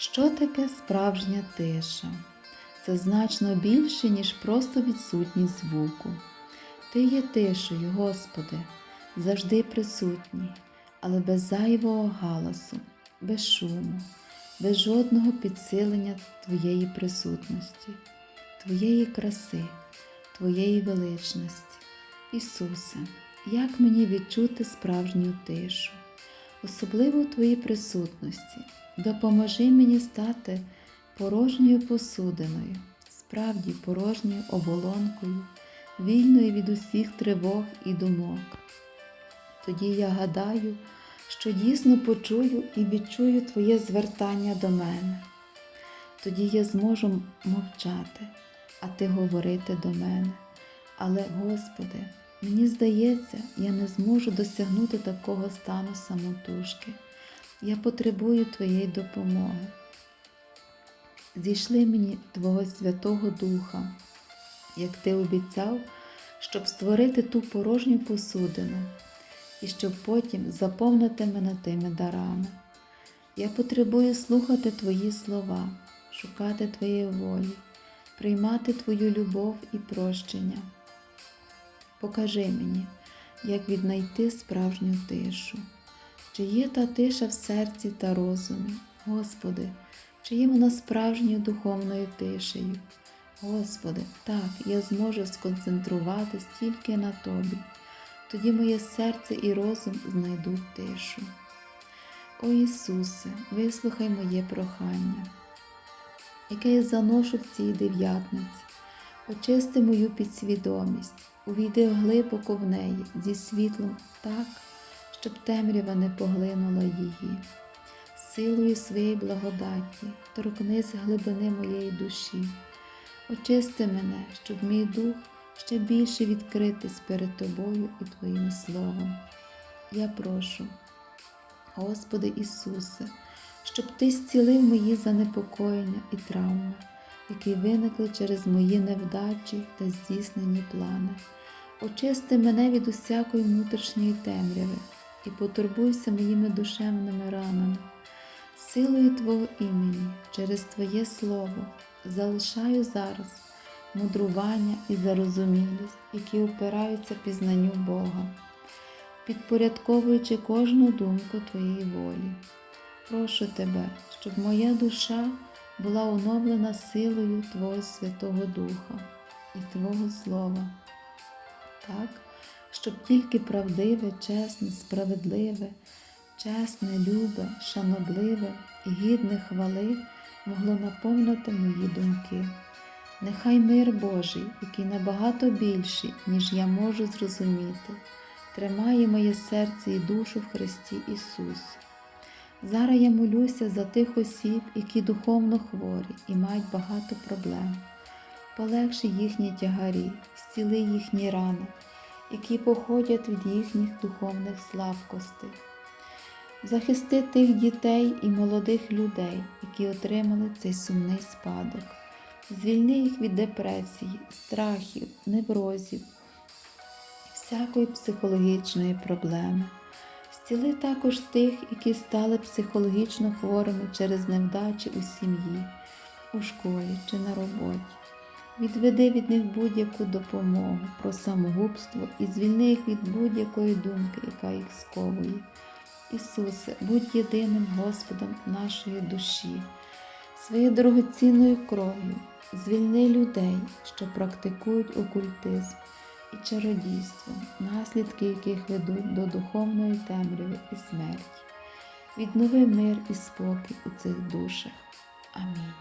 Що таке справжня тиша? Це значно більше, ніж просто відсутність звуку. Ти є тишею, Господи, завжди присутній, але без зайвого галасу, без шуму, без жодного підсилення Твоєї присутності, Твоєї краси, Твоєї величності. Ісусе, як мені відчути справжню тишу, особливо в Твоїй присутності. Допоможи мені стати порожньою посудиною, справді порожньою оболонкою, вільною від усіх тривог і думок. Тоді я гадаю, що дійсно почую і відчую Твоє звертання до мене. Тоді я зможу мовчати, а Ти говорити до мене. Але, Господи, мені здається, я не зможу досягнути такого стану самотужки. Я потребую Твоєї допомоги. Зійшли мені Твого Святого Духа, як Ти обіцяв, щоб створити ту порожню посудину і щоб потім заповнити мене тими дарами. Я потребую слухати Твої слова, шукати Твоєї волі, приймати Твою любов і прощення. Покажи мені, як віднайти справжню тишу. Чи є та тиша в серці та розумі, Господи, чи є вона справжньою духовною тишею? Господи, так, я зможу сконцентруватись тільки на Тобі, тоді моє серце і розум знайдуть тишу. О Ісусе, вислухай моє прохання, яке я заношу в цій дев'ятниці, очисти мою підсвідомість, увійди глибоко в неї зі світлом так, щоб темрява не поглинула її. Силою своєї благодаті торкнись глибини моєї душі, очисти мене, щоб мій дух ще більше відкритись перед Тобою і Твоїм Словом. Я прошу, Господи Ісусе, щоб Ти зцілив мої занепокоєння і травми, які виникли через мої невдачі та здійснені плани. Очисти мене від усякої внутрішньої темряви і потурбуйся моїми душевними ранами. Силою Твого імені, через Твоє Слово, залишаю зараз мудрування і зарозумілість, які опираються пізнанню Бога, підпорядковуючи кожну думку Твоєї волі. Прошу Тебе, щоб моя душа була оновлена силою Твого Святого Духа і Твого Слова, так, щоб тільки правдиве, чесне, справедливе, чесне, любе, шанобливе і гідне хвали могло наповнити мої думки. Нехай мир Божий, який набагато більший, ніж я можу зрозуміти, тримає моє серце і душу в Христі Ісусі. Зараз я молюся за тих осіб, які духовно хворі і мають багато проблем. Полегши їхні тягарі, зціли їхні рани, які походять від їхніх духовних слабкостей. Захисти тих дітей і молодих людей, які отримали цей сумний спадок. Звільни їх від депресії, страхів, неврозів, всякої психологічної проблеми. Зціли також тих, які стали психологічно хворими через невдачі у сім'ї, у школі чи на роботі. Відведи від них будь-яку допомогу про самогубство і звільни їх від будь-якої думки, яка їх сковує. Ісусе, будь єдиним Господом нашої душі, своєю дорогоцінною кров'ю, звільни людей, що практикують окультизм і чародійство, наслідки яких ведуть до духовної темряви і смерті. Віднови мир і спокій у цих душах. Амінь.